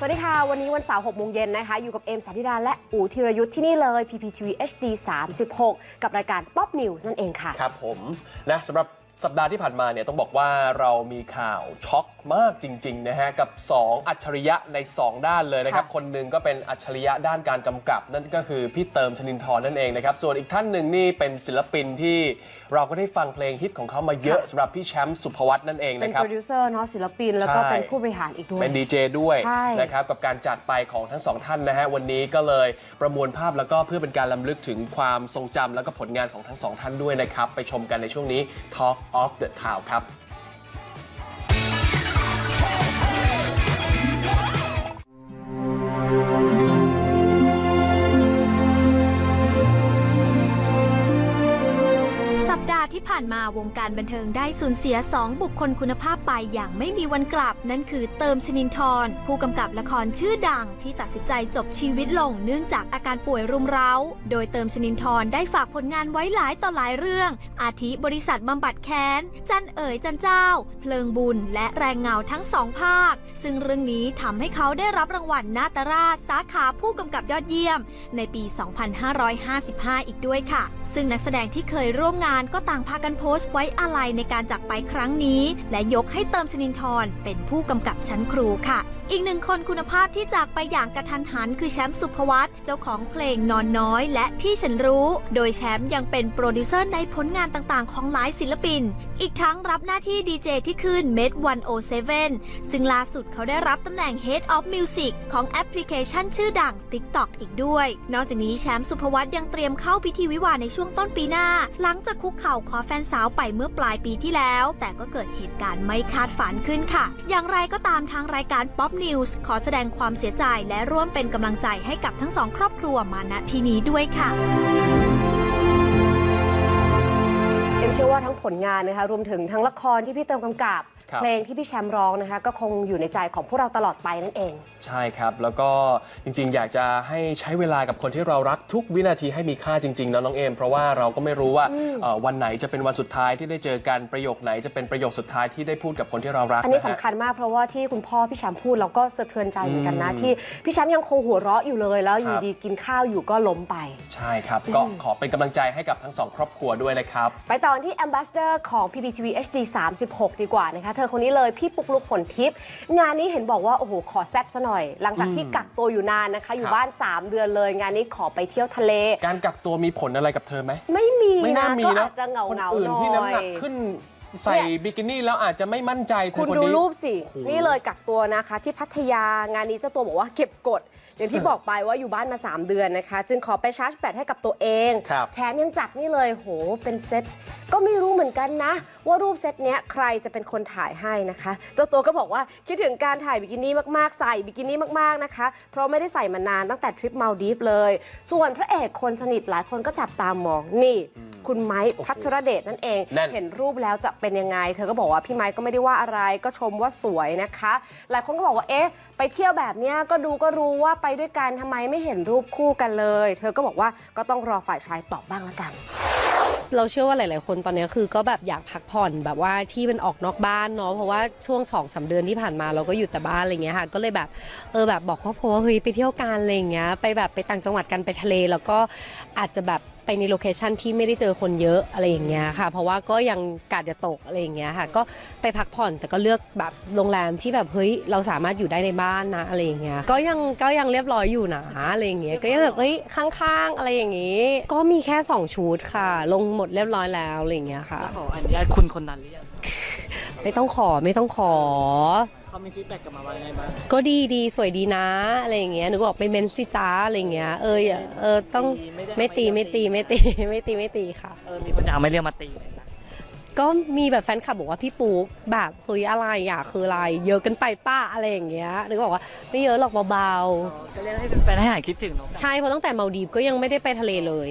สวัสดีค่ะ วันนี้วันเสาร์6โมงเย็นนะคะ อยู่กับเอมสันธิดาและอู๋ธีรยุทธ์ที่นี่เลย PPTV HD 36 กับรายการ Pop News นั่นเองค่ะ ครับผมนะสำหรับ สัปดาห์ที่ผ่านมาเนี่ยต้องบอกว่าเรามีข่าวช็อกมากจริงๆนะฮะกับ 2 อัจฉริยะใน 2 ด้านเลยนะครับค่ะคนหนึ่งก็เป็นอัจฉริยะด้านการกำกับ นั่นก็คือพี่เติมชนินทร์นั่นเองนะครับ ส่วนอีกท่านหนึ่งนี่เป็นศิลปินที่เราก็ได้ฟังเพลงฮิตของเขามาเยอะสำหรับพี่แชมป์สุภวัตนั่นเองเป็นนะครับ โปรดิวเซอร์เนาะศิลปินแล้วก็ใช่ เป็นผู้บริหารอีกด้วย เป็นดีเจด้วยใช่นะครับกับการจัดไปของทั้งสองท่านนะฮะวันนี้ก็เลยประมวลภาพแล้วก็เพื่อเป็นการล้ำลึกถึงความทรงจำแล้วก็ผลงานของทั้งสองท่านด้วยนะครับ ไปชมกันในช่วงนี้ Talk of the Town ครับ ที่ผ่านมาวงการบันเทิงได้สูญเสีย 2 บุคคลคุณภาพไปอย่างไม่มีวันกลับ นั่นคือเติมชนินทร์ผู้กำกับละครชื่อดัง ที่ตัดสินใจจบชีวิตลงเนื่องจากอาการป่วยรุมเร้า โดยเติมชนินทร์ได้ฝากผลงานไว้หลายต่อหลายเรื่อง อาทิบริษัทบำบัดแค้น จันเอ๋ยจันเจ้า เพลิงบุญ และแรงเงาทั้งสองภาค ซึ่งเรื่องนี้ทำให้เขาได้รับรางวัลนาตราชสาขาผู้กำกับยอดเยี่ยม ในปี 2555 อีกด้วยค่ะ ซึ่งนักแสดงที่เคยร่วมงานก็ต่างพากันโพสต์ไว้อาลัยในการจากไปครั้งนี้ และยกให้เติมชนินทร์เป็นผู้กำกับชั้นครูค่ะ อีกหนึ่งคนคุณภาพที่จากไปอย่างกระทันหัน คือแชมป์สุภวัตเจ้าของเพลงนอนน้อย และที่ฉันรู้ โดยแชมป์ยังเป็นโปรดิวเซอร์ในผลงานต่างๆ ของหลายศิลปิน อีกทั้งรับหน้าที่ดีเจที่ขึ้น Med 107 ซึ่งล่าสุดเขาได้รับตำแหน่ง Head of Music ของแอปพลิเคชันชื่อดัง TikTok อีกด้วย นอกจากนี้แชมป์สุภวัตยังเตรียมเข้าพิธีวิวาในช่วงต้นปีหน้า หลังจากคุกเข่าขอแฟนสาวไปเมื่อปลายปีที่แล้ว แต่ก็เกิดเหตุการณ์ไม่คาดฝันขึ้นค่ะ อย่างไรก็ตามทางรายการป๊อปนิวส์ขอแสดงความเสียใจและร่วมเป็นกำลังใจให้กับทั้งสองครอบครัวมาณที่นี้ด้วยค่ะ มเชื่อว่าทั้งผลงานนะคะรวมถึงทั้งละครที่พี่เติมกำกับ ครับ เพลงที่พี่แชมป์ร้องนะคะ ก็คงอยู่ในใจของพวกเราตลอดไปนั่นเอง ใช่ครับ แล้วก็จริงๆ อยากจะให้ใช้เวลากับคนที่เรารักทุกวินาทีให้มีค่าจริงๆนะน้องเอม เพราะว่าเราก็ไม่รู้ว่าเอ่อวันไหนจะเป็นวันสุดท้ายที่ได้เจอกันประโยคไหนจะเป็นประโยคสุดท้ายที่ได้พูดกับคนที่เรารักอันนี้ะฮะสำคัญมากเพราะว่าที่คุณพ่อพี่แชมป์พูดเราก็สะเทือนใจเหมือนกันนะที่พี่แชมป์ยังคงหัวเราะอยู่เลยแล้วอยู่ครับดีกินข้าวอยู่ก็ล้มไป ใช่ครับ ก็ขอเป็นกำลังใจให้กับทั้งสองครอบครัวด้วยนะครับ ไปตอนที่ Ambassador ของ PPTV HD 36 ดีกว่านะคะเธอคนนี้เลยพี่ปุ๊กลุกฝนทิพย์งานนี้เห็นบอกว่า โอ้โห ขอแซ่บซะหน่อย หลังจากที่กักตัวอยู่นานนะคะ อยู่บ้าน 3 เดือนเลย งานนี้ขอไปเที่ยวทะเล การกักตัวมีผลอะไรกับเธอไหมไม่มีไม่น่ามีก็นะอาจจะเหงาคนเงาอื่นหน่อยที่น้ำหนักขึ้น ใส่บิกินี่แล้วอาจจะไม่มั่นใจเธอคุณคนดูนี้ รูปสิ โอ้โห นี่เลยกักตัวนะคะ ที่พัทยางานนี้เจ้าตัวบอกว่าเก็บกด อย่างที่บอกไปว่าอยู่บ้านมา 3 เดือนนะคะ จึงขอไปชาร์จแบตให้กับตัวเอง ครับ แถมยังจัดนี่เลยโหเป็นเซตก็ไม่รู้เหมือนกันนะ ว่ารูปเซตเนี้ยใครจะเป็นคนถ่ายให้นะคะ เจ้าตัวก็บอกว่าคิดถึงการถ่ายบิกินี่มากๆ ใส่บิกินี่มากๆนะคะ เพราะไม่ได้ใส่มานานตั้งแต่ทริปมาลดีฟเลย ส่วนพระเอกคนสนิทหลายคนก็จับตามองนี่ คุณไม้พัทรเดชนั่นเอง นั่น เห็นรูปแล้วจะเป็นยังไง เธอก็บอกว่าพี่ไม้ก็ไม่ได้ว่าอะไรก็ชมว่าสวยนะคะ หลายคนก็บอกว่าเอ๊ะ ไปเที่ยวแบบเนี้ยก็ดูก็รู้ว่าไปด้วยกันทำไมไม่เห็นรูปคู่กันเลย เธอก็บอกว่าก็ต้องรอฝ่ายชายตอบบ้างละกัน เราเชื่อว่าหลาย ๆ คนตอนนี้คือก็แบบอยากพักผ่อนแบบว่าที่มันออกนอกบ้านเนาะเพราะว่าช่วงสองสามเดือนที่ผ่านมาเราก็อยู่แต่บ้านอะไรเงี้ยค่ะ ก็เลยแบบเออแบบบอกครอบครัวว่าเฮ้ยไปเที่ยวกันอะไรเงี้ยไปแบบไปต่างจังหวัดกันไปทะเล แล้วก็อาจจะแบบ ไปในโลเคชันที่ไม่ได้เจอคนเยอะอะไรอย่างเงี้ยค่ะ เพราะว่าก็ยังกาดจะตกอะไรอย่างเงี้ยค่ะ ก็ไปพักผ่อนแต่ก็เลือกแบบโรงแรมที่แบบเฮ้ยเราสามารถอยู่ได้ในบ้านนะอะไรอย่างเงี้ย ก็ยังก็ยังเรียบร้อยอยู่นะอะไรอย่างเงี้ย ก็ยังแบบเฮ้ยข้างๆอะไรอย่างงี้ ก็มีแค่สองชุดค่ะ ลงหมดเรียบร้อยแล้วอะไรอย่างเงี้ยค่ะ ขออนุญาตคุณคนนั้นหรือยัง ไม่ต้องขอไม่ต้องขอ เขามีฟีดแบ็กกลับมาว่ายังไงบ้างก็ดีดีสวยดีนะอะไรอย่างเงี้ยหนูก็บอกไปเมนสิจ้าอะไรอย่างเงี้ยเอออย่าเออต้องไม่ตีไม่ตีไม่ตีไม่ตีไม่ตีค่ะ เออมีคนอยากไม่เรียกมาตีเลยนะก็มีแบบแฟนคลับบอกว่าพี่ปุ๊กแบบเฮ้ยอะไรอะคืออะไรเยอะเกันไปป้าอะไรอย่างเงี้ยหนูก็บอกว่าไม่เยอะหรอกเบาอ๋อก็เรียกให้แฟนๆให้หายคิดถึงเนาะ ๆใช่เพราะตั้งแต่มาดีฟก็ยังไม่ได้ไปทะเลเลย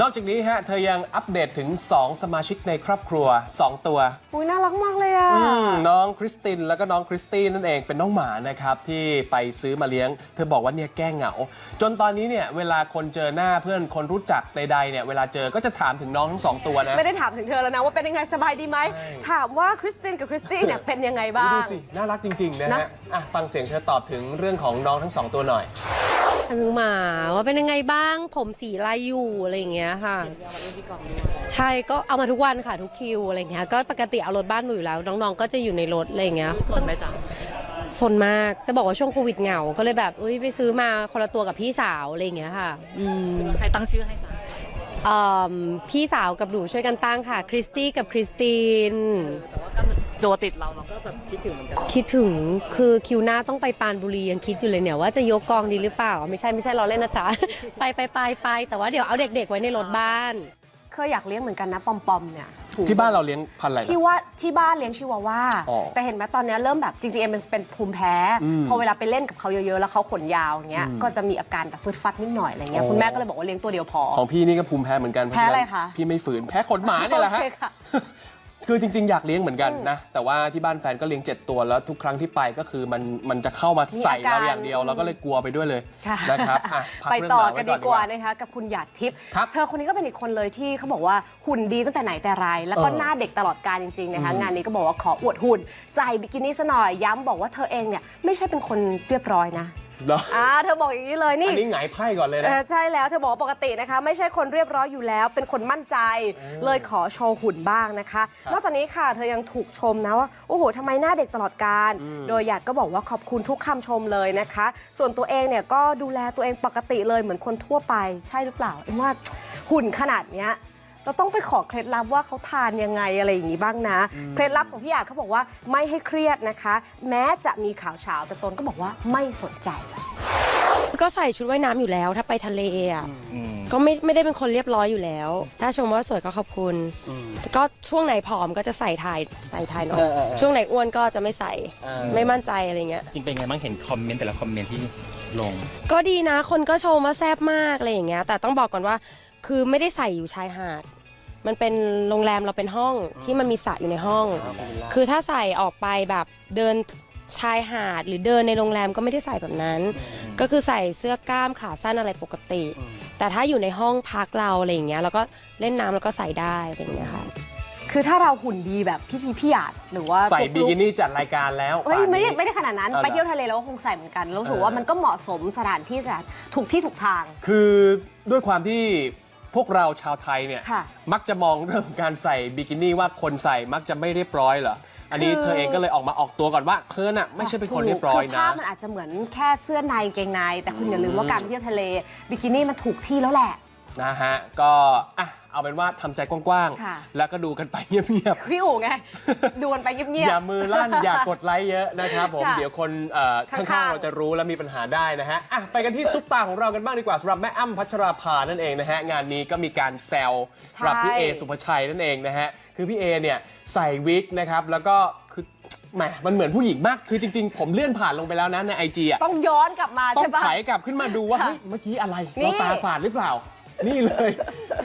นอกจากนี้ฮะเธอยังอัปเดตถึง 2 สมาชิกในครอบครัว 2 ตัวอุ้ยน่ารักมากเลยอะ อืมน้องคริสตินแล้วก็น้องคริสตี้นั่นเองเป็นน้องหมานะครับที่ไปซื้อมาเลี้ยง เธอบอกว่าเนี่ยแก้เหงา จนตอนนี้เนี่ยเวลาคนเจอหน้าเพื่อนคนรู้จักใดๆเนี่ยเวลาเจอก็จะถามถึงน้องทั้งสองตัวนะ ไม่ได้ถามถึงเธอแล้วนะว่าเป็นยังไงสบายดีไหม ใช่ ถามว่าคริสตินกับคริสตี้เนี่ยเป็นยังไงบ้าดูง สิ น่ารักจริง ๆ นะนะฮะอะฟังเสียงเธอตอบถึงเรื่องของน้องทั้งสองตัวหน่อย ถามถึงหมาว่าเป็นยังไงบ้าง ผมสีอะไรอยู่อะไรอย่างเงี้ยค่ะเดี๋ยวมาเล่นที่กองด้วยใช่ก็เอามาทุกวันค่ะทุกคิวอะไรอย่างเงี้ยก็ปกติเอารถบ้านมาอยู่แล้ว น้องๆ ก็จะอยู่ในรถอะไรอย่างเงี้ยส่วนไหมจ๊ะสนมากจะบอกว่าช่วงโควิดเหงา ก็เลยแบบอุ้ยไปซื้อมาคนละตัวกับพี่สาวอะไรอย่างเงี้ยค่ะอืมใครตั้งชื่อให้จ๊ะเอิ่มพี่สาวกับหนูช่วยกันตั้งค่ะ คริสตี้กับคริสตินแต่ว่าก็ ตัวติดเราเราก็แบบคิดถึงเหมือนกันคิดถึงคือคิวหน้าต้องไปปานบุรียังคิดอยู่เลยเนี่ยว่าจะยกกองดีหรือเปล่า ไม่ใช่ไม่ใช่เราเล่นนะจ๊ะ ไปไปไปไปแต่ว่าเดี๋ยวเอาเด็ก ๆ ไว้ในรถบ้าน เคยอยากเลี้ยงเหมือนกันนะปอมปอมๆเนี่ยที่บ้านเราเลี้ยงพันธุ์อะไรนะ ที่ว่าที่บ้านเลี้ยงชิวาว่า อ๋อแต่เห็นไหมตอนเนี้ยเริ่มแบบจริงๆเอ็มเป็นเป็นภูมิแพ้ อืมพอเวลาไปเล่นกับเขาเยอะๆ แล้วเขาขนยาวอย่างเงี้ยอืมก็จะมีอาการแบบฟึดฟัดนิดหน่อยอะไรเงี้ยอ๋อ คุณแม่ก็เลยบอกว่าเลี้ยงตัวเดียวพอ ของพี่นี่ก็ภูมิแพ้เหมือนกันเพราฉแพ้อะไรนั้นคะพี่ไม่ฝืนแพ้ขนหมาเนี่ยแหละฮะ โอเคค่ะ คือจริงๆ อยากเลี้ยงเหมือนกันนะ แต่ว่าที่บ้านแฟนก็เลี้ยง 7 ตัวแล้วทุกครั้งที่ไปก็คือมันมันจะเข้ามาใส่มีอาการเราอย่างเดียวเราก็เลยกลัวไปด้วยเลยค่ะนะครับอะพักไปเรื่องต่อหมากันไว้ดีกว่าดีนะคะกับคุณหยาดทิพย์ครับ เธอคนนี้ก็เป็นอีกคนเลยที่เขาบอกว่าหุ่นดีตั้งแต่ไหนแต่ไรแล้วก็เออหน้าเด็กตลอดการจริงๆนะคะอืมงานนี้ก็บอกว่าขออวดหุ่น ใส่บิกินี่ซะหน่อยย้ำบอกว่าเธอเองเนี่ยไม่ใช่เป็นคนเรียบร้อยนะ เนาะอ่าเธอบอกอย่างนี้เลยนี่ อันนี้หงายไพ่ก่อนเลยเอนะอใช่แล้วเธอบอกว่าปกตินะคะ ไม่ใช่คนเรียบร้อยอยู่แล้ว เป็นคนมั่นใจเออเลยขอโชว์หุ่นบ้างนะคะครับนอกจากนี้ค่ะ เธอยังถูกชมนะว่า โอ้โหทำไมหน้าเด็กตลอดการอืมโดยหยาดก็บอกว่าขอบคุณทุกคำชมเลยนะคะ ส่วนตัวเองเนี่ยก็ดูแลตัวเองปกติเลยเหมือนคนทั่วไปใช่หรือเปล่าเอ็มว่าหุ่นขนาดเนี้ย เราต้องไปขอเคล็ดลับว่าเขาทานยังไงอะไรอย่างนี้บ้างนะ เคล็ดลับของพี่หยาดเขาบอกว่าไม่ให้เครียดนะคะ แม้จะมีข่าวเช้าแต่ตนก็บอกว่าไม่สนใจก็ใส่ชุดว่ายน้ำอยู่แล้วถ้าไปทะเลอะก็ไม่ไม่ได้เป็นคนเรียบร้อยอยู่แล้ว ถ้าชมว่าสวยก็ขอบคุณแต่ก็ช่วงไหนผอมก็จะใส่ถ่ายใส่ถ่ายหน่อยเออเออเออช่วงไหนอ้วนก็จะไม่ใส่เออ ไม่มั่นใจอะไรเงี้ย จริงเป็นไงบ้างเห็นคอมเมนต์แต่ละคอมเมนต์ที่ลง ก็ดีนะ คนก็ชมว่าแซ่บมากอะไรอย่างเงี้ย แต่ต้องบอกก่อนว่า คือไม่ได้ใส่อยู่ชายหาด มันเป็นโรงแรมเราเป็นห้องที่มันมีสระอยู่ในห้อง คือถ้าใส่ออกไปแบบเดินชายหาดหรือเดินในโรงแรมก็ไม่ได้ใส่แบบนั้น ก็คือใส่เสื้อกล้ามขาสั้นอะไรปกติ แต่ถ้าอยู่ในห้องพักเราอะไรอย่างเงี้ยเราก็เล่นน้ำแล้วก็ใส่ได้อะไรอย่างเงี้ยค่ะ คือถ้าเราหุ่นดีแบบพี่ทีพี่หยาดหรือว่าใส่พวบิลุคกินี่จัดรายการแล้วเฮ้ยป่านไม่ได้นี้ ไม่ได้ขนาดนั้น เอาเหรอ ไปเที่ยวทะเลเราก็คงใส่เหมือนกัน แล้วรู้สึกเออว่ามันก็เหมาะสมสถานที่สถานถูกที่ถูกทาง คือด้วยความที่ พวกเราชาวไทยเนี่ยค่ะมักจะมองเรื่องของการใส่บิกินี่ว่าคนใส่มักจะไม่เรียบร้อยเหรออันนี้คือ เธอเองก็เลยออกมาออกตัวก่อนว่าเธอน่ะไม่ใช่เป็นคนเรียบร้อยคือนะ ภาพมันอาจจะเหมือนแค่เสื้อในกางเกงใน แต่คุณอย่าลืมว่าการไปเที่ยวทะเลบิกินี่มันถูกที่แล้วแหละ นะฮะ ก็อะ เอาเป็นว่าทำใจกว้างค่ะๆแล้วก็ดูกันไปเงียบพี่อู๋ไง ดูกันไปเงีๆยอย่าบมือลั่น อย่ากดไลค์เยอะนะครับผมค่ะเดี๋ยวคนเอ่อข้าข้างๆๆเราจะรู้และมีปัญหาได้นะฮะอะไปกันที่ซุปตาของเรากันบ้างดีกว่าสำหรับแม่อ้ำพัชราภานั่นเองนะฮะ งานนี้ก็มีการแซวสำหรับพี่เอสุภาชัยนั่นเองนะฮะ คือพี่เอเนี่ยใส่วิกนะครับ แล้วก็คือแหมมันเหมือนผู้หญิงมาก คือจริง ๆ ผมเลื่อนผ่านลงไปแล้วนะในไอจีอะ ต้องย้อนกลับมาต้อใช่งปะไถกลับขึ้นมาดูว่าค่ะเฮ้ยเมื่อกี้อะไรนี่เราตาฝาดหรือเปล่า นี่เลย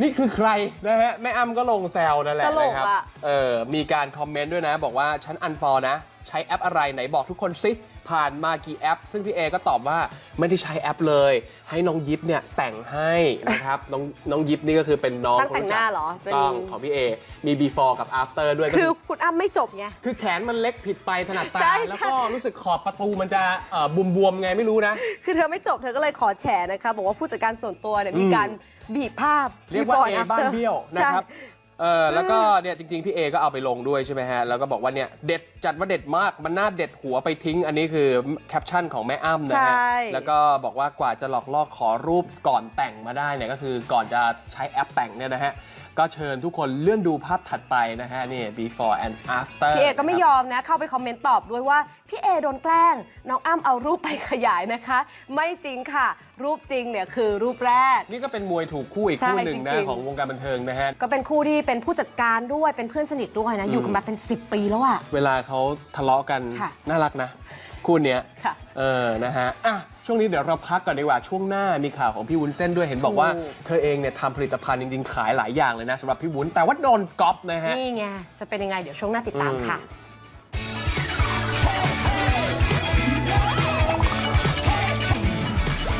นี่คือใครนะฮะ แม่อ้ำก็ลงแซวนั่นแหละตลกนะครับ อะ เออมีการคอมเมนต์ด้วยนะ บอกว่าฉันอันฟอร์นะ ใช้แอปอะไรไหนบอกทุกคนสิ ผ่านมากี่แอป ซึ่งพี่เอก็ตอบว่าไม่ได้ใช้แอปเลย ให้น้องยิปเนี่ยแต่งให้นะครับ น้องน้องยิปนี่ก็คือเป็นน้องช่างแต่งหน้าเหรอเป็น ต้องของพี่เอมี before กับ after ด้วยก็คือคุณอ้ำไม่จบไง คือแขนมันเล็กผิดไปถนัดตา ใช่แล้วใช่ก็รู้สึกขอบประตูมันจะเอ่อบวมๆไงไม่รู้นะ คือเธอไม่จบเธอก็เลยขอแฉนะคะ บอกว่าผู้จัดการส่วนตัวเนี่ยมีการบีบภาพ เรียกว่า before เอ and บ้าน after เบี้ยวใช่นะครับ เออแล้วก็เนี่ยจริงๆ พี่เอก็เอาไปลงด้วยใช่ไหมฮะ แล้วก็บอกว่าเนี่ยเด็ดจัดว่าเด็ดมากมันน่าเด็ดหัวไปทิ้ง อันนี้คือแคปชั่นของแม่อ้ำนะฮะ ใช่ แล้วก็บอกว่ากว่าจะหลอกล่อขอรูปก่อนแต่งมาได้เนี่ยก็คือก่อนจะใช้แอปแต่งเนี่ยนะฮะก็เชิญทุกคนเลื่อนดูภาพถัดไปนะฮะนี่ before and after พี่เอก็ไม่ยอมนะ เข้าไปคอมเมนต์ตอบด้วยว่า พี่เอโดนแกล้ง น้องอ้ำเอารูปไปขยายนะคะ ไม่จริงค่ะ รูปจริงเนี่ยคือรูปแรก นี่ก็เป็นมวยถูกคู่อีกใช่คู่หนึ่งนะจริงๆของวงการบันเทิงนะฮะ ก็เป็นคู่ที่เป็นผู้จัดการด้วยเป็นเพื่อนสนิทด้วยนะ อยู่กันมาเป็น 10 ปีแล้วอะเวลาเขาทะเลาะกันค่ะน่ารักนะ คู่เนี้ยค่ะเออนะฮะอะ ช่วงนี้เดี๋ยวเราพักก่อนดีกว่าช่วงหน้ามีข่าวของพี่วุ้นเส้นด้วยเห็นบอกว่าถูกเธอเองเนี่ยทำผลิตภัณฑ์จริงๆขายหลายอย่างเลยนะสำหรับพี่วุ้นแต่ว่าโดนก๊อปนะฮะ นี่ไง จะเป็นยังไงเดี๋ยวช่วงหน้าติดตามค่ะ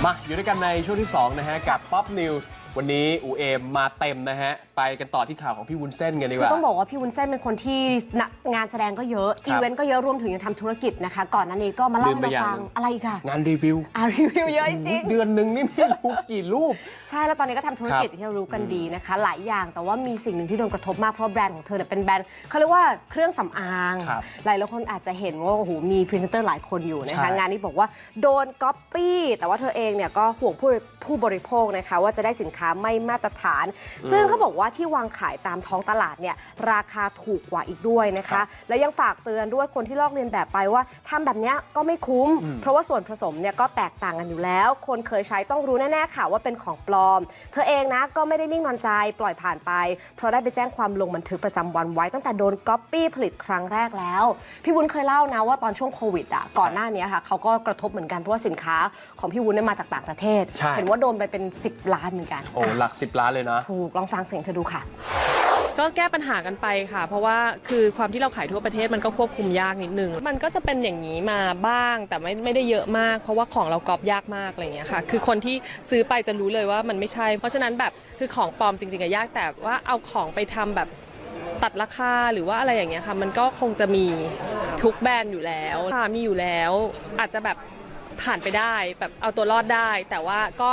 มาอยู่ด้วยกันในช่วงที่ 2 นะฮะ กับ Pop News วันนี้อูเอมมาเต็มนะฮะ ไปกันต่อที่ข่าวของพี่วุ้นเส้นกันดีกคือว่า ต้องบอกว่าพี่วุ้นเส้นเป็นคนที่นักงานแสดงก็เยอะครับอีเวนต์ก็เยอะรวมถึงยังทำธุรกิจนะคะ ก่อนหน้านี้ก็มาเล่าลืมให้ไปเราอย่างฟังหนึ่ง อะไรอีกอะงานรีวิว อ่ารีวิวเยอะจริง เดือนหนึ่งนี่ไม่รู้กี่รูป ใช่ แล้วตอนนี้ก็ทำธุรกิจที่เรารู้กันดีนะคะ หลายอย่างแต่ว่ามีสิ่งหนึ่งที่โดนกระทบมากเพราะแบรนด์ของเธอเนี่ยเป็นแบรนด์เขาเรียกว่าเครื่องสำอาง ครับหลายหลายคนอาจจะเห็นว่าโอ้โหมีพรีเซนเตอร์หลายคนอยู่นะคะ ใช่งานนี้บอกว่าโดนก๊อปปี้แต่ว่าเธอเองเนี่ยก็ห่วงผู้ผู้บริโภคนะคะ ว่าจะได้สินค้าไม่มาตรฐาน ซึ่งเขาบอกว่าที่วางขายตามท้องตลาดเนี่ยราคาถูกกว่าอีกด้วยนะครัคะบและยังฝากเตือนด้วยคนที่ลอกเลียนแบบไปว่าทำแบบเนี้ยก็ไม่คุ้ม เพราะว่าส่วนผสมเนี่ยก็แตกต่างกันอยู่แล้ว คนเคยใช้ต้องรู้แน่ๆค่ะว่าเป็นของปลอม เธอเองนะก็ไม่ได้นิ่งนอนใจปล่อยผ่านไป เพราะได้ไปแจ้งความลงบันทึกประจำวันไว้ตั้งแต่โดนก๊อปปี้ผลิตครั้งแรกแล้ว พี่วุ้นเคยเล่านะว่าตอนช่วงโควิดอะก่อนหน้านี้ค่ะเขาก็กระทบเหมือนกันเพราะว่าสินค้าของพี่วุ้นเนี่ยมาจากต่างประเทศใช่เห็นว่าโดนไปเป็น 10 ล้านเหมือนกันโอ้หลัก 10 ล้านเลยนะ ถูกลองฟังเสียงเธอดูค่ะ ก็แก้ปัญหากันไปค่ะ เพราะว่าคือความที่เราขายทั่วประเทศมันก็ควบคุมยากนิดนึง มันก็จะเป็นอย่างนี้มาบ้าง แต่ไม่ไม่ได้เยอะมาก เพราะว่าของเรากรอบยากมากอะไรอย่างเงี้ยค่ะ คือคนที่ซื้อไปจะรู้เลยว่ามันไม่ใช่ เพราะฉะนั้นแบบคือของปลอมจริงๆอะยาก แต่ว่าเอาของไปทำแบบตัดราคาหรือว่าอะไรอย่างเงี้ยค่ะ มันก็คงจะมีทุกแบรนด์อยู่แล้วค่ะมีอยู่แล้ว อาจจะแบบผ่านไปได้แบบเอาตัวรอดได้ แต่ว่าก็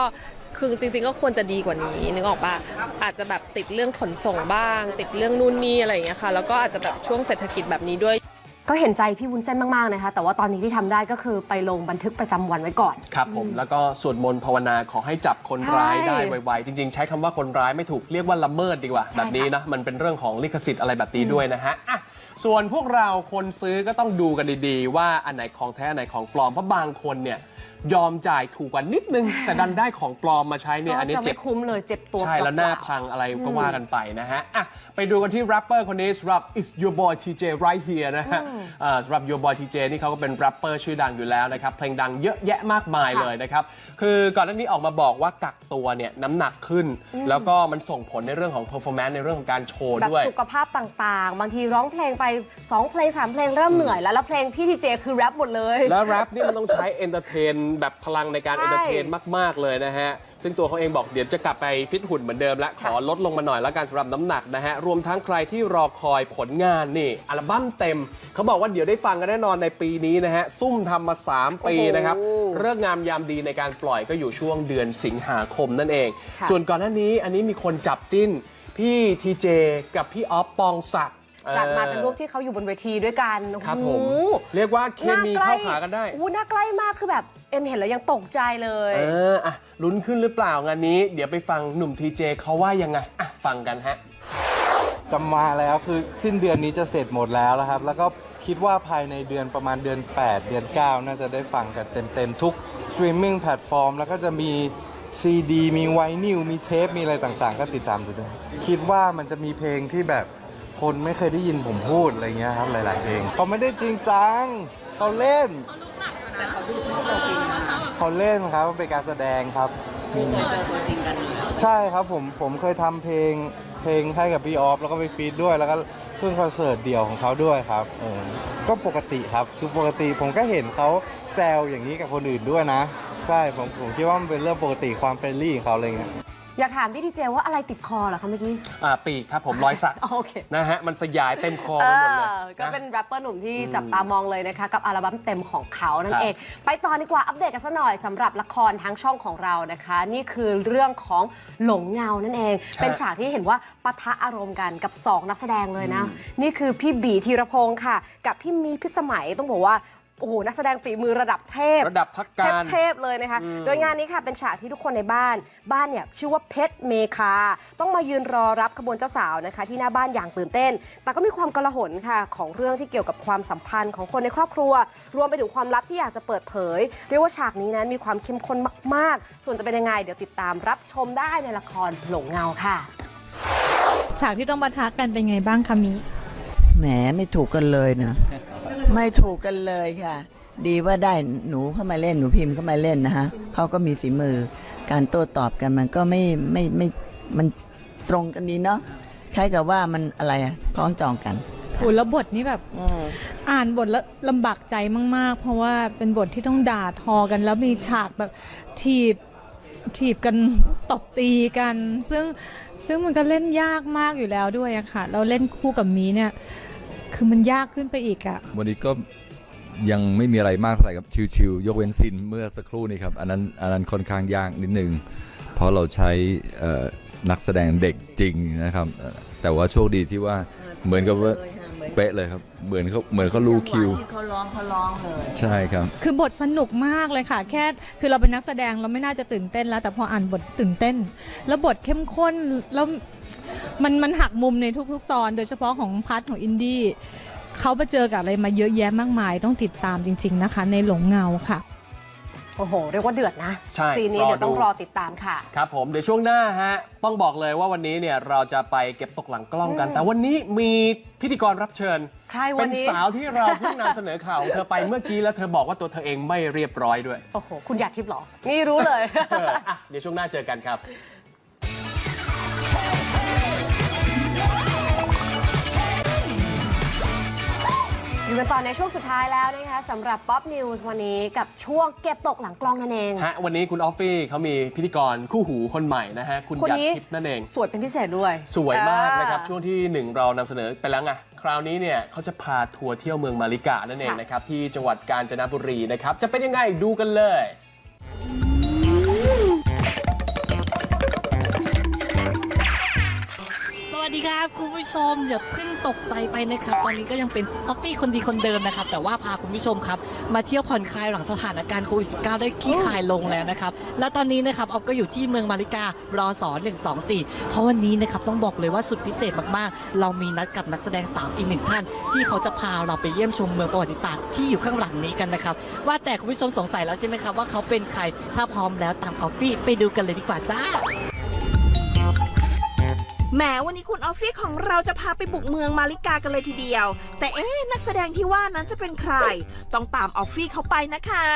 คือจริง ๆ ก็ควรจะดีกว่านี้นึกออกปะอาจจะแบบติดเรื่องขนส่งบ้าง ติดเรื่องนู่นนี่อะไรอย่างเงี้ยค่ะแล้วก็อาจจะแบบช่วงเศรษฐกิจแบบนี้ด้วย ก็เห็นใจพี่วุ้นเส้นมาก ๆ นะคะ แต่ว่าตอนนี้ที่ทำได้ก็คือไปลงบันทึกประจำวันไว้ก่อน ครับผมแล้วก็สวดมนต์ภาวนาขอให้จับคนร้ายใช่ได้ไวๆจริง ๆ ใช้คำว่าคนร้ายไม่ถูกเรียกว่าละเมิดดีกว่า ใช่แบบนี้ค่ะนะมันเป็นเรื่องของลิขสิทธิ์อะไรแบบนี้ด้วยนะฮะอะส่วนพวกเราคนซื้อก็ต้องดูกันดีๆ ว่าอันไหนของแท้อันไหนของปลอมเพราะบางคนเนี่ยยอมจ่ายถูกกว่านิดนึง แต่ดันได้ของปลอมมาใช้เนี่ยอันนี้ก็จะเจ็ไม่บคุ้มเลยเจ็บตัวใช่ แล้วหน้าเปล่ๆพังอะไรก็ว่ากันไปนะฮะอะไปดูกันที่แรปเปอร์คนนี้สำหรับ It's Your Boy TJ Right Here นะฮะอ่าสำหรับ Your Boy TJ นี่เขาก็เป็นแรปเปอร์ชื่อดังอยู่แล้วนะครับ เพลงดังเยอะแยะมากมายค่ะเลยนะครับ คือก่อนหน้านี้ออกมาบอกว่ากักตัวเนี่ยน้ำหนักขึ้น แล้วก็มันส่งผลในเรื่องของ performance ในเรื่องของการโชว์แบบด้วย สุขภาพต่างๆ บางทีร้องเพลงไป 2 เพลง 3 เพลงเริ่มเหนื่อยแล้ว แล้วเพลงพี่ทีเจคือแรปหมดเลย แล้วแรปนี่มันต้องใช้เอนเตอร์เทนแบบพลังในการใช่เอนเตอร์เทนมาก ๆ เลยนะฮะ ซึ่งตัวเขาเองบอกเดี๋ยวจะกลับไปฟิตหุ่นเหมือนเดิมและขอลดลงมาหน่อยแล้วกันสำหรับน้ำหนักนะฮะ รวมทั้งใครที่รอคอยผลงานนี่อัลบั้มเต็ม เขาบอกว่าเดี๋ยวได้ฟังกันแน่นอนในปีนี้นะฮะ ซุ่มทำมา 3 ปีนะครับโอ้โหเรื่องงามยามดีในการปล่อยก็อยู่ช่วงเดือนสิงหาคมนั่นเองค่ะส่วนก่อนหน้านี้อันนี้มีคนจับจิ้น พี่ทีเจกับพี่ออฟปองศักดิ์ จัดมาออเป็นรูปที่เขาอยู่บนเวทีด้วยกันครับผม โอ้โหเรียกว่าเคมีเข้าขากันได้ อู้หน้าใกล้มากคือแบบเอ็มเห็นแล้วยังตกใจเลย เอออะลุ้นขึ้นหรือเปล่างานนี้ เดี๋ยวไปฟังหนุ่มทีเจเขาว่ายังไงอะฟังกันฮะจะมาแล้วคือสิ้นเดือนนี้จะเสร็จหมดแล้วนะครับ แล้วก็คิดว่าภายในเดือนประมาณเดือน 8 เดือน 9 น่าจะได้ฟังกันเต็มๆ ทุกสตรีมมิ่งแพลตฟอร์มแล้วก็จะมีซีดีมีไวนิลมีเทป มีอะไรต่างๆ ก็ติดตามดูด้วยคิดว่ามันจะมีเพลงที่แบบ คนไม่เคยได้ยินผมพูดอะไรเงี้ยครับหลาย ๆ เพลงเขาไม่ได้จริงจังเขาเล่นแต่เขาดูชอบเราจริงนะคะเขาเล่นครับมันเป็นการแสดงครับเคยเจอตัวจริงกันอยู่แล้วใช่ครับผมผมเคยทำเพลงเพลงให้กับพี่ออฟแล้วก็ไปฟีดด้วยแล้วก็ขึ้นคอนเสิร์ตเดี่ยวของเขาด้วยครับเออก็ปกติครับคือปกติผมก็เห็นเขาแซวอย่างนี้กับคนอื่นด้วยนะ ใช่ผมผมคิดว่ามันเป็นเรื่องปกติความเฟรนลี่ของเขาอะไรเงี้ย อยากถามพี่ทีเจว่าอะไรติดคอเหรอคะเมื่อกี้อ่าปีกครับผมรอยสักอ๋อโอเค นะฮะมันสยายเต็มคอเอไปหมดเลยอก็นะเป็นแรปเปอร์หนุ่มที่จับตามองเลยนะคะ กับอัลบั้มเต็มของเขานั่คนรับเอง ไปต่อดีกว่าอัปเดตกันสักหน่อยสำหรับละครทั้งช่องของเรานะคะ นี่คือเรื่องของหลงเงานั่นเอง เป็นฉากที่เห็นว่าปะทะอารมณ์กันกับ 2 นักแสดงเลยนะ นี่คือพี่บีธีรพงศ์ค่ะ กับพี่มีพิสมัยต้องบอกว่า โอ้โหนักแสดงฝีมือระดับเทพ ระดับพักการ เทพๆเลยนะคะโดยงานนี้ค่ะเป็นฉากที่ทุกคนในบ้าน บ้านเนี่ยชื่อว่าเพชรเมคา ต้องมายืนรอรับขบวนเจ้าสาวนะคะ ที่หน้าบ้านอย่างตื่นเต้น แต่ก็มีความกลาหนค่ะของเรื่องที่เกี่ยวกับความสัมพันธ์ของคนในครอบครัว รวมไปถึงความลับที่อยากจะเปิดเผย เรียกว่าฉากนี้นั้นมีความเข้มข้นมาก ๆ ส่วนจะเป็นยังไงเดี๋ยวติดตามรับชมได้ในละครหลงเงาค่ะ ฉากที่ต้องปะทะกันเป็นไงบ้างคะมิ แหมไม่ถูกกันเลยนะ ไม่ถูกกันเลยค่ะ ดีว่าได้หนูเข้ามาเล่นหนูพิมพ์เข้ามาเล่นนะฮะเขาก็มีฝีมือ การโต้ตอบกันมันก็ไม่ไม่ไม่มันตรงกันดีเนาะคล้ายกับว่ามันอะไรอะคล้องจองกัน โอ้แล้วบทนี้แบบ อ่านบทแล้วลำบากใจมาก ๆ เพราะว่าเป็นบทที่ต้องด่าทอกันแล้วมีฉากแบบถีบถีบกันตบตีกัน ซึ่งซึ่งมันก็เล่นยากมากอยู่แล้วด้วยอะค่ะ เราเล่นคู่กับมีเนี่ย คือมันยากขึ้นไปอีกอะวันนี้ก็ยังไม่มีอะไรมากเท่าไหร่ครับชิวๆยกเว้นซินเมื่อสักครู่นี้ครับอันนั้นอันนั้นค่อนข้างยากนิดนึงเพราะเราใช้เอ่อนักแสดงเด็กจริงนะครับเอ่อแต่ว่าโชคดีที่ว่าเหมือนกับว่าเป๊ะเลยครับ เหมือนเขาเหมือนเขารู้คิว ที่เขาร้องเขาร้องเลย ใช่ครับ คือบทสนุกมากเลยค่ะ แค่คือเราเป็นนักแสดงเราไม่น่าจะตื่นเต้นแล้ว แต่พออ่านบทตื่นเต้น แล้วบทเข้มข้นแล้ว มันมันหักมุมในทุกๆ ตอน โดยเฉพาะของพาร์ทของอินดี้เขาไปเจอกับอะไรมาเยอะแยะมากมาย ต้องติดตามจริง ๆนะคะ ในหลงเงาค่ะ โอ้โห เรียกว่าเดือดนะใช่ซีนนี้รอเดี๋ยวต้องดูรอติดตามค่ะ ครับผมเดี๋ยวช่วงหน้าฮะ ต้องบอกเลยว่าวันนี้เนี่ยเราจะไปเก็บตกหลังกล้องกัน แต่วันนี้มีพิธีกรรับเชิญ ใครวันนี้เป็นสาวที่เราเพิ่งนำเสนอข่าวของเธอไปเมื่อกี้แล้วเธอบอกว่าตัวเธอเองไม่เรียบร้อยด้วยโอ้โห คุณหยาดทิพย์เหรอ นี่รู้เลย เอออะเดี๋ยวช่วงหน้าเจอกันครับ กันต่อในช่วงสุดท้ายแล้วนะคะสำหรับ Pop News วันนี้กับช่วงเก็บตกหลังกล้องนั่นเองฮะวันนี้คุณออฟฟี่เขามีพิธีกรคู่หูคนใหม่นะฮะคุณคนยัดนี้ทิพย์นั่นเอง สวยเป็นพิเศษด้วย สวยมากนะครับอ่าช่วงที่หนึ่งเรานำเสนอไปแล้วไงคราวนี้เนี่ยเขาจะพาทัวร์เที่ยวเมืองมาริกานั่นเองค่ะนะครับที่จังหวัดกาญจนบุรีนะครับจะเป็นยังไงดูกันเลย วัสดีครับคุณผู้ชมอย่าเพิ่งตกใจไปนะครับ ตอนนี้ก็ยังเป็นออฟฟี่คนดีคนเดิมนะครับ แต่ว่าพาคุณผู้ชมครับมาเที่ยวผ่อนคลายหลังสถานการณ์โควิด -19 ได้คลี่คลายลงแล้วนะครับ และตอนนี้นะครับออฟก็อยู่ที่เมืองมาริการอสอ124 เพราะวันนี้นะครับต้องบอกเลยว่าสุดพิเศษมากๆ เรามีนัดกับนักแสดงสาวอีกหนึ่งท่าน ที่เขาจะพาเราไปเยี่ยมชมเมืองประวัติศาสตร์ที่อยู่ข้างหลังนี้กันนะครับว่าแต่คุณผู้ชมสงสัยแล้วใช่ไหมครับว่าเขาเป็นใครถ้าพร้อมแล้วตามออฟฟี่ไปดูกันเลยดีกว่าจ้า แหมวันนี้คุณออฟฟี่ของเราจะพาไปบุกเมืองมาลิกากันเลยทีเดียว แต่เอ๊ะนักแสดงที่ว่านั้นจะเป็นใคร ต้องตามออฟฟี่เขาไปนะคะ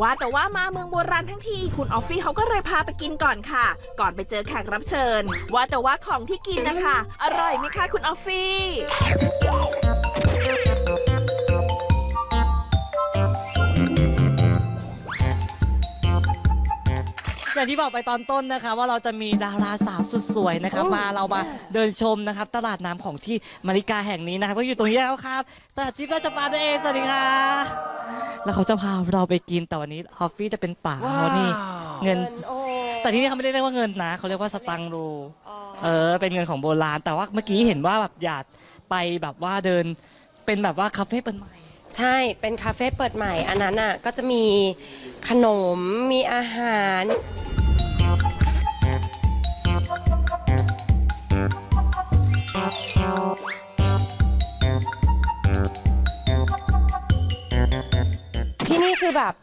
ว่าแต่ว่ามาเมืองโบราณทั้งทีคุณออฟฟี่เขาก็เลยพาไปกินก่อนค่ะ ก่อนไปเจอแขกรับเชิญ ว่าแต่ว่าของที่กินนะคะ อร่อยไหมคะคุณออฟฟี่ อย่างที่บอกไปตอนต้นนะคะ ว่าเราจะมีดาราสาวสุดสวยนะครับมาเรามาเดินชมนะครับ ตลาดน้ำของที่มาริกาแห่งนี้นะครับก็อยู่ตรงนี้แล้วครับตลาดจิ๊บราชปานั่นเองสวัสดีค่ะแล้วเขาจะพาเราไปกินแต่วันนี้ฮอฟฟี่จะเป็นป่าเขานี่เงิน โอ้แต่ที่นี่เขาไม่ได้เรียกว่าเงินนะเขาเรียกว่าสตังค์รูเออเป็นเงินของโบราณ แต่ว่าเมื่อกี้เห็นว่าแบบอยากไปแบบว่าเดินเป็นแบบว่าคาเฟ่เปิดใหม่ ใช่เป็นคาเฟ่เปิดใหม่ อันนั้นอะก็จะมีขนมมีอาหาร ที่นี่คือแบบ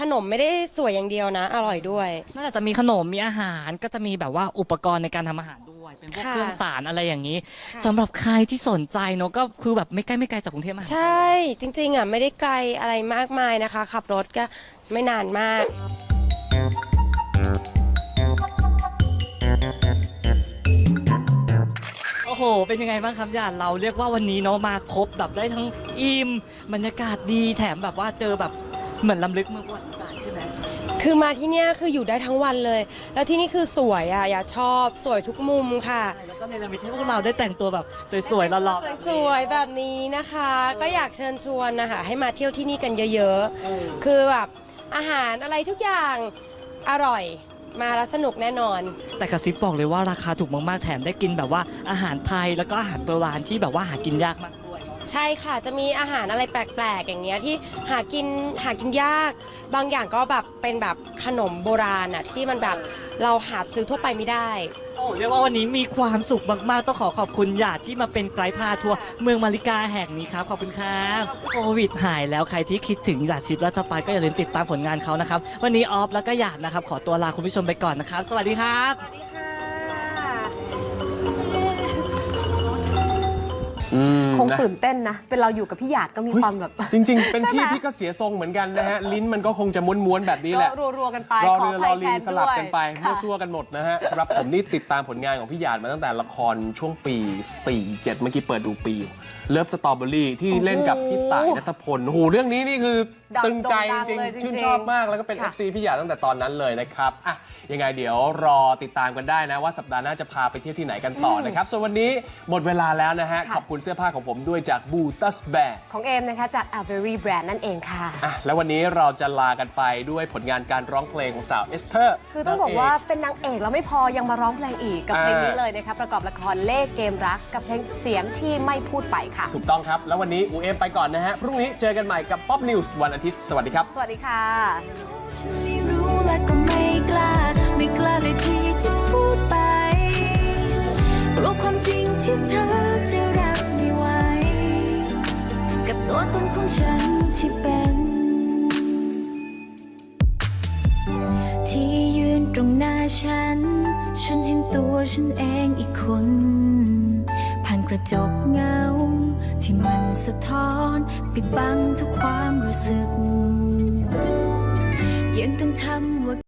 ขนมไม่ได้สวยอย่างเดียวนะ อร่อยด้วย นอกจากจะมีขนมมีอาหารก็จะมีแบบว่าอุปกรณ์ในการทำอาหารด้วย เป็นพวกค่ะเครื่องสารอะไรอย่างนี้ค่ะ สำหรับใครที่สนใจเนอะก็คือแบบไม่ใกล้ไม่ไกลจากกรุงเทพมหานคร ใช่จริงๆอะไม่ได้ไกลอะไรมากมายนะคะ ขับรถก็ไม่นานมาก โอ้โห เป็นยังไงบ้างครับญาติเราเรียกว่าวันนี้เนาะมาครบแบบได้ทั้งอิ่มบรรยากาศดีแถมแบบว่าเจอแบบเหมือนลำลึกเมืองประวัติ คือมาที่เนี่ยคืออยู่ได้ทั้งวันเลย แล้วที่นี่คือสวยอะอย่าชอบสวยทุกมุมค่ะ แล้วก็ในระมิดให้พวกเราได้แต่งตัวแบบสวยๆหล่อๆแบบสนี้วยๆแบบนี้นะคะ ก็อยากเชิญชวนนะคะให้มาเที่ยวที่นี่กันเยอะๆคือแบบอาหารอะไรทุกอย่างอร่อยมาแล้วสนุกแน่นอน แต่กระซิบบอกเลยว่าราคาถูกมากๆแถมได้กินแบบว่าอาหารไทยแล้วก็อาหารโบราณที่แบบว่าหากินยากมากด้วย ใช่ค่ะจะมีอาหารอะไรแปลกๆ อย่างเงี้ยที่หากินหากินยาก บางอย่างก็แบบเป็นแบบขนมโบราณอะที่มันแบบเราหาซื้อทั่วไปไม่ได้ โอ้เรียกว่าวันนี้มีความสุขมากๆ ต้องขอขอบคุณหยาดที่มาเป็นไกด์พาทัวร์เมืองมาริกาแห่งนี้ครับ ขอบคุณครับโควิดหายแล้วใครที่คิดถึงหยาดชิปราชปายก็อย่าลืมติดตามผลงานเขานะครับ วันนี้ออฟแล้วก็หยาดนะครับ ขอตัวลาคุณผู้ชมไปก่อนนะครับ สวัสดีครับ สวัสดีค่ะ อืมคงนะตื่นเต้นนะ เป็นเราอยู่กับพี่หยาดก็มีความแบบ จริง ๆ เป็นพี่ใช่ไหม พี่ก็เสียทรงเหมือนกันนะฮะ ลิ้นมันก็คงจะม้วนๆแบบนี้แหละ ก็รัวๆกันไปรอขอเรือภัรอยลิแทงนสลับด้วยกันไปค่ะ มั่วซั่วกันหมดนะฮะครับผมนี่ติดตามผลงานของพี่หยาดมาตั้งแต่ละครช่วงปี 4 7 เมื่อกี้เปิดดูปีเลิฟสตรอเบอรี่ที่เล่นกับพี่ต่ายนัทพลโอ้โหเรื่องนี้นี่คือดัง ตึงใจโด่งดังจริงเลยๆจริงๆชื่นชอบมากแล้วก็เป็นค่ะ FC พี่หยาดตั้งแต่ตอนนั้นเลยนะครับอะยังไงเดี๋ยวรอติดตามกันได้นะว่าสัปดาห์หน้าจะพาไปเที่ยวที่ไหนกันต่อนะครับส่วนวันนี้หมดเวลาแล้วนะฮะขอบคุณเสื้อผ้าของผมด้วยจากบูตัสแบร์ของเอมนะคะจาก a v e r y Brand นั่นเองค่ะอะแล้ววันนี้เราจะลากันไปด้วยผลงานการร้องเพลงของสาวเอสเธอร์คือต้องบอกว่าเป็นนางเอกแล้วไม่พอยังมาร้องเพลงอีกกับเพลงนี้เลยนะคะประกอบละครเล่ห์เกมรักกับเพลงเสียงที่ไม่พูดไปค่ะ ถูกต้องครับ แล้ววันนี้อูเอมไปก่อนนะฮะพรุ่งนี้เจอกันใหม่กับ Pop News วันอาทิตย์สวัสดีครับ สวัสดีค่ะ ไม่รู้และก็ไม่กล้า ไม่กล้าเลยที่จะพูดไปกลัวความจริงที่เธอจะรับไม่ไหว กับตัวตนของฉันที่เป็น ที่ยืนตรงหน้าฉัน ฉันเห็นตัวฉันเองอีกคน ผ่านกระจกเงา ที่มันสะท้อนปิดบังทุกความรู้สึก ยังต้องทำ